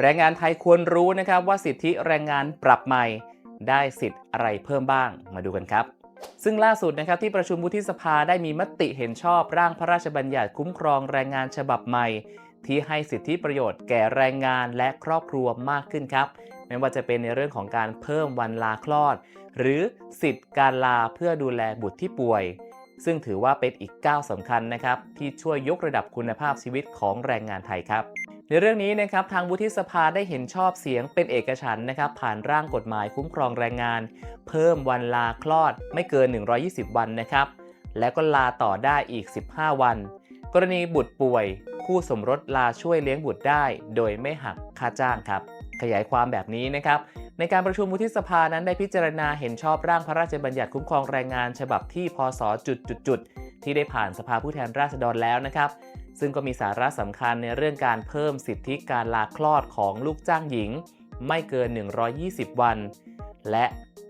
แรงงานไทยควรรู้นะครับว่าสิทธิแรงงานปรับใหม่ ได้สิทธิ์อะไรเพิ่มบ้างมาดูกันครับ ซึ่งล่าสุดนะครับที่ประชุมวุฒิสภาได้มีมติเห็นชอบร่างพระราชบัญญัติคุ้มครองแรงงานฉบับใหม่ ที่ให้สิทธิประโยชน์แก่แรงงานและครอบครัวมากขึ้นครับไม่ว่าจะเป็นในเรื่องของการเพิ่มวันลาคลอด หรือสิทธิ์การลาเพื่อดูแลบุตรที่ป่วย ซึ่งถือว่าเป็นอีกก้าวสำคัญนะครับที่ช่วยยกระดับคุณภาพชีวิตของแรงงานไทยครับ ในเรื่องนี้นะครับทางวุฒิสภาได้เห็นชอบเสียงเป็นเอกฉันนะครับผ่านร่างกฎหมายคุ้มครองแรงงาน เพิ่มวันลาคลอดไม่เกิน 120 วันนะครับ และก็ลาต่อได้อีก 15 วัน กรณีบุตรป่วย คู่สมรสลาช่วยเลี้ยงบุตรได้ โดยไม่หักค่าจ้างครับ ขยายความแบบนี้นะครับในการประชุมวุฒิสภานั้นได้พิจารณาเห็นชอบร่างพระราชบัญญัติคุ้มครองแรงงาน ฉบับที่พศจุดๆที่ได้ผ่านสภาผู้แทนราษฎรแล้วนะครับ ซึ่งก็มีสาระสำคัญในเรื่องการเพิ่มสิทธิการลาคลอดของลูกจ้างหญิง ไม่เกิน 120 วัน และ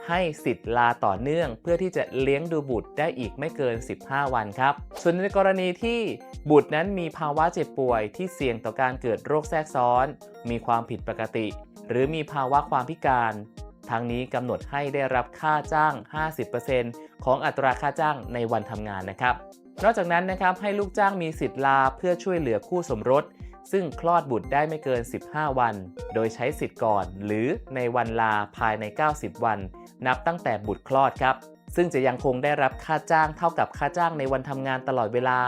ให้สิทธิ์ลาต่อเนื่อง เพื่อที่จะเลี้ยงดูบุตรได้อีกไม่เกิน 15 วันครับ ส่วนในกรณีที่บุตรนั้นมีภาวะเจ็บป่วยที่เสี่ยงต่อการเกิดโรคแทรกซ้อน มีความผิดปกติ หรือมีภาวะความพิการ ทางนี้กำหนดให้ได้รับค่าจ้าง 50%ของอัตราค่าจ้างในวันทำงานนะครับ นอกจากนั้นนะครับให้ลูกจ้างมีสิทธิ์ลาเพื่อช่วยเหลือคู่สมรส ซึ่งคลอดบุตรได้ไม่เกิน 15 วัน โดยใช้สิทธิ์ก่อน หรือในวันลาภายใน 90 วัน นับตั้งแต่บุตรคลอดครับ ซึ่งจะยังคงได้รับค่าจ้างเท่ากับค่าจ้างในวันทำงานตลอดเวลา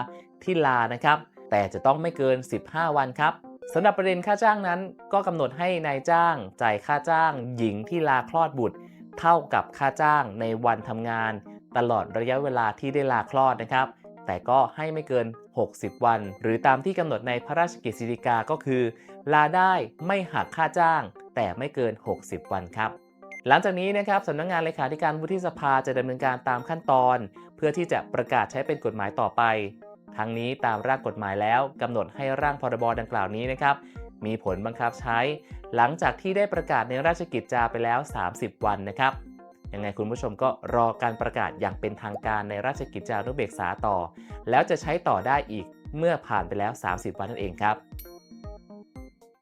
ที่ลานะครับ แต่จะต้องไม่เกิน 15 วันครับสำหรับประเด็นค่าจ้างนั้น ก็กำหนดให้นายจ้างจ่ายค่าจ้างหญิงที่ลาคลอดบุตร เท่ากับค่าจ้างในวันทำงาน ตลอดระยะเวลาที่ได้ลาคลอดนะครับ แต่ก็ให้ไม่เกิน 60 วัน หรือตามที่กำหนดในพระราชกฤษฎีกาก็คือ ลาได้ไม่หักค่าจ้าง แต่ไม่เกิน 60 วันครับหลังจากนี้นะครับสำนักงงานเลขาธิการวุฒิสภาจะดำเนินการตามขั้นตอน เพื่อที่จะประกาศใช้เป็นกฎหมายต่อไป ทั้งนี้ตามร่างกฎหมายแล้วกำหนดให้ร่างพรบดังกล่าวนี้นะครับ มีผลบังคับใช้ หลังจากที่ได้ประกาศในราชกิจจาไปแล้ว 30 วันนะครับ ยังไงคุณผู้ชมก็รอการประกาศอย่างเป็นทางการในราชกิจจานุเบกษาต่อ แล้วจะใช้ต่อได้อีกเมื่อผ่านไปแล้ว 30 วันนั่นเองครับ